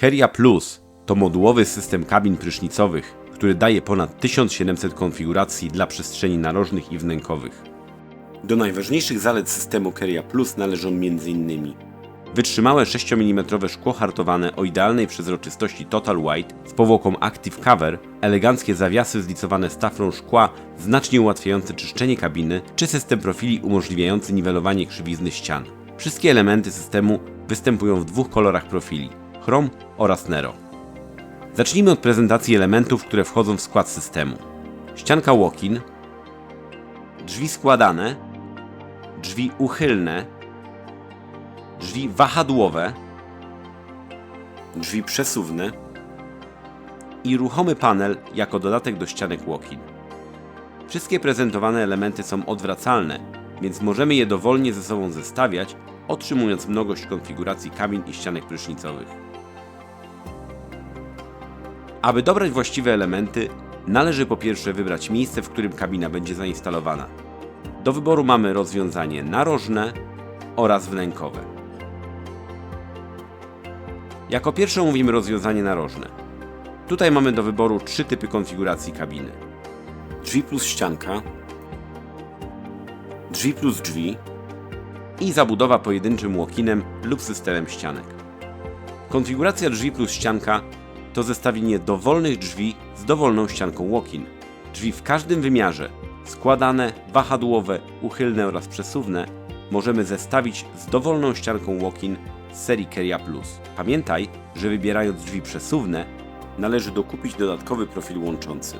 Keria Plus to modułowy system kabin prysznicowych, który daje ponad 1700 konfiguracji dla przestrzeni narożnych i wnękowych. Do najważniejszych zalet systemu Keria Plus należą m.in. Wytrzymałe 6 mm szkło hartowane o idealnej przezroczystości Total White z powłoką Active Cover, eleganckie zawiasy zlicowane z taflą szkła znacznie ułatwiające czyszczenie kabiny, czy system profili umożliwiający niwelowanie krzywizny ścian. Wszystkie elementy systemu występują w dwóch kolorach profili Chrome oraz Nero. Zacznijmy od prezentacji elementów, które wchodzą w skład systemu. Ścianka walk-in, drzwi składane, drzwi uchylne, drzwi wahadłowe, drzwi przesuwne i ruchomy panel jako dodatek do ścianek walk-in. Wszystkie prezentowane elementy są odwracalne, więc możemy je dowolnie ze sobą zestawiać, otrzymując mnogość konfiguracji kabin i ścianek prysznicowych. Aby dobrać właściwe elementy, należy po pierwsze wybrać miejsce, w którym kabina będzie zainstalowana. Do wyboru mamy rozwiązanie narożne oraz wnękowe. Jako pierwsze mówimy rozwiązanie narożne. Tutaj mamy do wyboru trzy typy konfiguracji kabiny. Drzwi plus ścianka, drzwi plus drzwi i zabudowa pojedynczym walk-inem lub systemem ścianek. Konfiguracja drzwi plus ścianka to zestawienie dowolnych drzwi z dowolną ścianką walk-in. Drzwi w każdym wymiarze, składane, wahadłowe, uchylne oraz przesuwne, możemy zestawić z dowolną ścianką walk-in z serii Keria Plus. Pamiętaj, że wybierając drzwi przesuwne, należy dokupić dodatkowy profil łączący.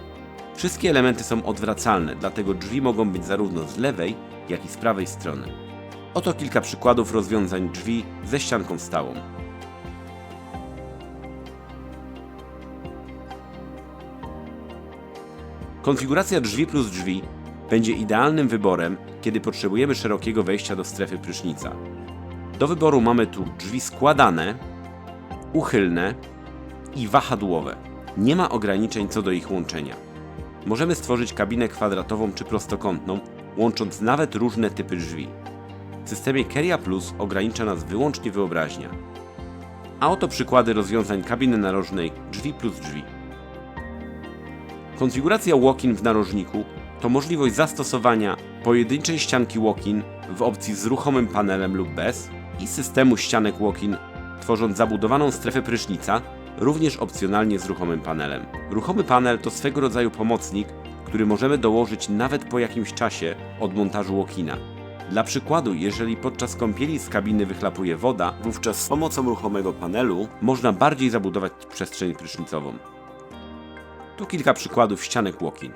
Wszystkie elementy są odwracalne, dlatego drzwi mogą być zarówno z lewej, jak i z prawej strony. Oto kilka przykładów rozwiązań drzwi ze ścianką stałą. Konfiguracja drzwi plus drzwi będzie idealnym wyborem, kiedy potrzebujemy szerokiego wejścia do strefy prysznica. Do wyboru mamy tu drzwi składane, uchylne i wahadłowe. Nie ma ograniczeń co do ich łączenia. Możemy stworzyć kabinę kwadratową czy prostokątną, łącząc nawet różne typy drzwi. W systemie Keria Plus ogranicza nas wyłącznie wyobraźnia. A oto przykłady rozwiązań kabiny narożnej drzwi plus drzwi. Konfiguracja walk-in w narożniku to możliwość zastosowania pojedynczej ścianki walk-in w opcji z ruchomym panelem lub bez i systemu ścianek walk-in tworząc zabudowaną strefę prysznica, również opcjonalnie z ruchomym panelem. Ruchomy panel to swego rodzaju pomocnik, który możemy dołożyć nawet po jakimś czasie od montażu walk-ina. Dla przykładu, jeżeli podczas kąpieli z kabiny wychlapuje woda, wówczas z pomocą ruchomego panelu można bardziej zabudować przestrzeń prysznicową. Tu kilka przykładów ścianek walk-in.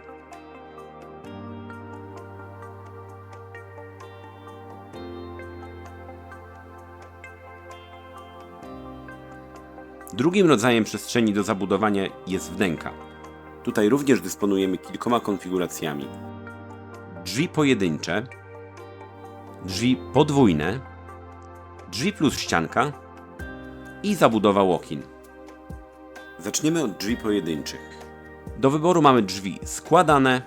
Drugim rodzajem przestrzeni do zabudowania jest wnęka. Tutaj również dysponujemy kilkoma konfiguracjami. Drzwi pojedyncze, drzwi podwójne, drzwi plus ścianka i zabudowa walk-in. Zaczniemy od drzwi pojedynczych. Do wyboru mamy drzwi składane,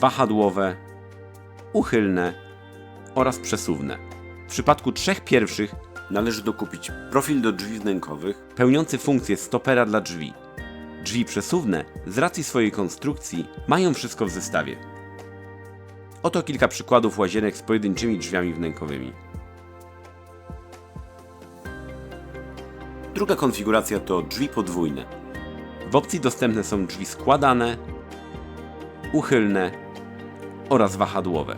wahadłowe, uchylne oraz przesuwne. W przypadku trzech pierwszych należy dokupić profil do drzwi wnękowych pełniący funkcję stopera dla drzwi. Drzwi przesuwne z racji swojej konstrukcji mają wszystko w zestawie. Oto kilka przykładów łazienek z pojedynczymi drzwiami wnękowymi. Druga konfiguracja to drzwi podwójne. W opcji dostępne są drzwi składane, uchylne oraz wahadłowe.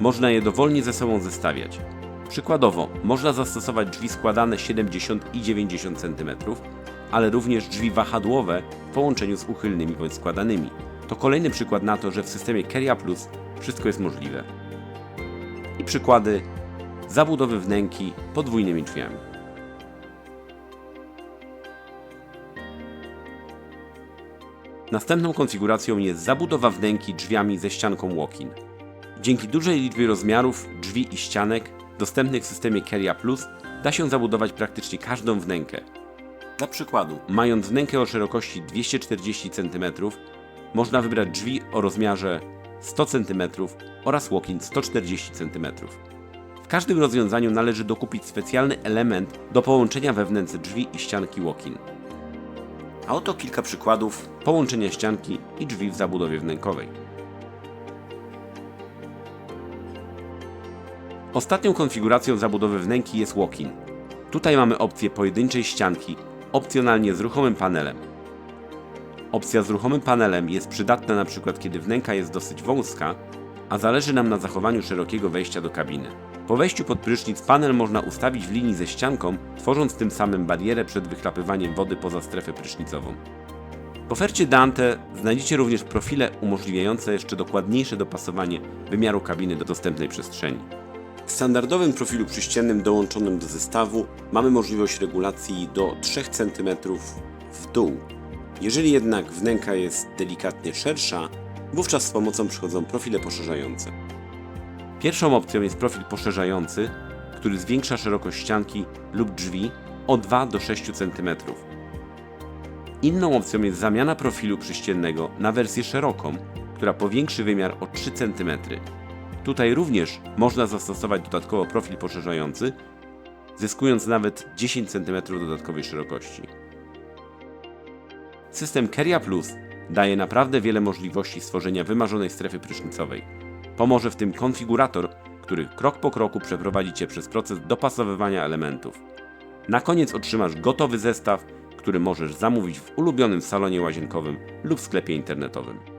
Można je dowolnie ze sobą zestawiać. Przykładowo, można zastosować drzwi składane 70 i 90 cm, ale również drzwi wahadłowe w połączeniu z uchylnymi bądź składanymi. To kolejny przykład na to, że w systemie Keria Plus wszystko jest możliwe. I przykłady zabudowy wnęki podwójnymi drzwiami. Następną konfiguracją jest zabudowa wnęki drzwiami ze ścianką walk-in. Dzięki dużej liczbie rozmiarów drzwi i ścianek dostępnych w systemie Keria Plus da się zabudować praktycznie każdą wnękę. Dla przykładu, mając wnękę o szerokości 240 cm, można wybrać drzwi o rozmiarze 100 cm oraz walk-in 140 cm. W każdym rozwiązaniu należy dokupić specjalny element do połączenia wewnętrzne drzwi i ścianki walk-in. A oto kilka przykładów połączenia ścianki i drzwi w zabudowie wnękowej. Ostatnią konfiguracją zabudowy wnęki jest walk-in. Tutaj mamy opcję pojedynczej ścianki, opcjonalnie z ruchomym panelem. Opcja z ruchomym panelem jest przydatna na przykład kiedy wnęka jest dosyć wąska, a zależy nam na zachowaniu szerokiego wejścia do kabiny. Po wejściu pod prysznic panel można ustawić w linii ze ścianką, tworząc tym samym barierę przed wychlapywaniem wody poza strefę prysznicową. W ofercie Dante znajdziecie również profile umożliwiające jeszcze dokładniejsze dopasowanie wymiaru kabiny do dostępnej przestrzeni. W standardowym profilu przyściennym dołączonym do zestawu mamy możliwość regulacji do 3 cm w dół. Jeżeli jednak wnęka jest delikatnie szersza, wówczas z pomocą przychodzą profile poszerzające. Pierwszą opcją jest profil poszerzający, który zwiększa szerokość ścianki lub drzwi o 2 do 6 cm. Inną opcją jest zamiana profilu przyściennego na wersję szeroką, która powiększy wymiar o 3 cm. Tutaj również można zastosować dodatkowo profil poszerzający, zyskując nawet 10 cm dodatkowej szerokości. System Keria Plus daje naprawdę wiele możliwości stworzenia wymarzonej strefy prysznicowej. Pomoże w tym konfigurator, który krok po kroku przeprowadzi Cię przez proces dopasowywania elementów. Na koniec otrzymasz gotowy zestaw, który możesz zamówić w ulubionym salonie łazienkowym lub sklepie internetowym.